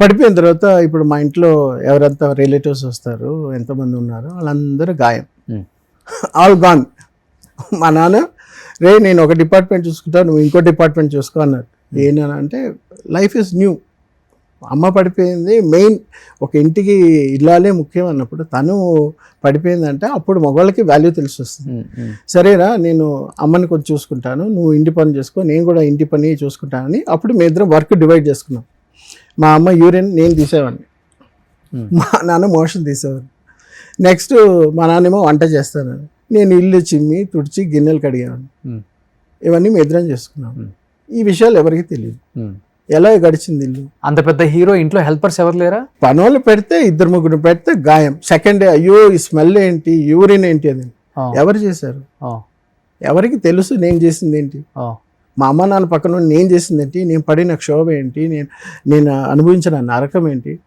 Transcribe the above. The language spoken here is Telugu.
పడిపోయిన తర్వాత ఇప్పుడు మా ఇంట్లో ఎవరంతా రిలేటివ్స్ వస్తారు ఎంతమంది ఉన్నారు వాళ్ళందరూ గాయం. ఆల్ గాన్ మా నాన్న రే నేను ఒక డిపార్ట్మెంట్ చూసుకుంటా నువ్వు ఇంకో డిపార్ట్మెంట్ చూసుకో అన్నారు. ఏంటని అంటే లైఫ్ ఇస్ న్యూ అమ్మ పడిపోయింది. మెయిన్ ఒక ఇంటికి ఇల్లాలే ముఖ్యం అన్నప్పుడు తను పడిపోయిందంటే అప్పుడు మగవాళ్ళకి వాల్యూ తెలిసి వస్తుంది సరేరా నేను అమ్మని కొంచెం చూసుకుంటాను నువ్వు ఇంటి పని చేసుకో నేను కూడా ఇంటి పని చూసుకుంటానని అప్పుడు మీ ఇద్దరం వర్క్ డివైడ్ చేసుకున్నాం. మా అమ్మ యూరిన్ నేను తీసేవాడిని. Hmm. మా నాన్న మోషన్ తీసేవాడిని నెక్స్ట్ మా నాన్నేమో వంట చేస్తాను. నేను ఇల్లు చిమ్మి తుడిచి గిన్నెలు కడిగేవాడిని. ఉమ్, ఇవన్నీ మీ ఇద్దరం చేసుకున్నాం. Hmm. ఈ విషయాలు ఎవరికి తెలియదు. ఎలా గడిచింది ఇల్లు? అంత పెద్ద హీరో ఇంట్లో హెల్పర్స్ ఎవరు లేరా? పనోళ్ళు పెడితే ఇద్దరు ముగ్గురు పెడితే గాయం. సెకండ్ డే అయ్యో ఈ స్మెల్ ఏంటి యూరిన్ ఏంటి అని. ఆ, ఎవరు చేశారు? ఆ, ఎవరికి తెలుసు నేను చేసింది ఏంటి? ఆ. మా అమ్మ నాన్న పక్కన నేను చేసింది ఏంటి? నేను పడిన క్షోభ ఏంటి? నేను నేను అనుభవించిన నరకం ఏంటి?